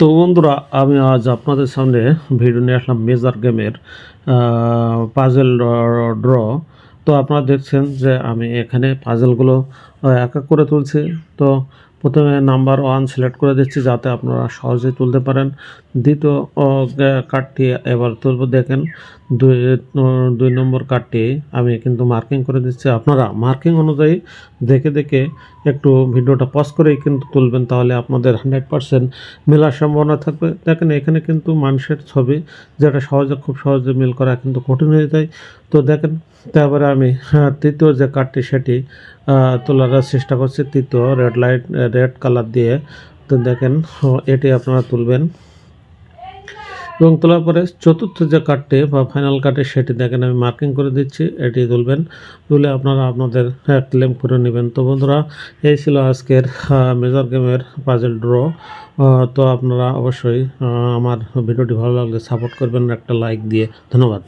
তো বন্ধুরা, আমি আজ আপনাদের সামনে ভিডিও নিয়ে আসলাম মেজার গেমের পাজেল ড্র তো আপনারা দেখছেন যে আমি এখানে পাজেলগুলো এক এক করে তুলছি। তো প্রথমে নাম্বার ওয়ান সিলেক্ট করে দিচ্ছি যাতে আপনারা সহজে তুলতে পারেন। দ্বিতীয় কার্ডটি এবার তুলব দেখেন দুই দুই নম্বর কার্ডটি আমি কিন্তু মার্কিং করে দিচ্ছি। আপনারা মার্কিং অনুযায়ী দেখে দেখে একটু ভিডিওটা পজ করেই কিন্তু তুলবেন তাহলে আপনাদের হান্ড্রেড পারসেন্ট মেলার সম্ভাবনা থাকবে। দেখেন এখানে কিন্তু মানুষের ছবি যেটা সহজে খুব সহজে মিল করা কিন্তু কঠিন হয়ে যায়। তো দেখেন তারপরে আমি হ্যাঁ, তৃতীয় যে কার্ডটি সেটি তোলার চেষ্টা করছি। তৃতীয় রেড লাইট রেড কালার দিয়ে। তো দেখেন এটি আপনারা তুলবেন। এবং তোলার পরে চতুর্থ যে কার্ডটি বা ফাইনাল কার্ডে সেটি দেখেন, আমি মার্কিং করে দিচ্ছি, এটি তুলবেন। তুলে আপনারা আপনাদের ক্লেম করে নেবেন। তো বন্ধুরা, এই ছিল আজকের মেজর গেমের পাজেল ড্র তো আপনারা অবশ্যই আমার ভিডিওটি ভালো লাগলে সাপোর্ট করবেন, একটা লাইক দিয়ে। ধন্যবাদ।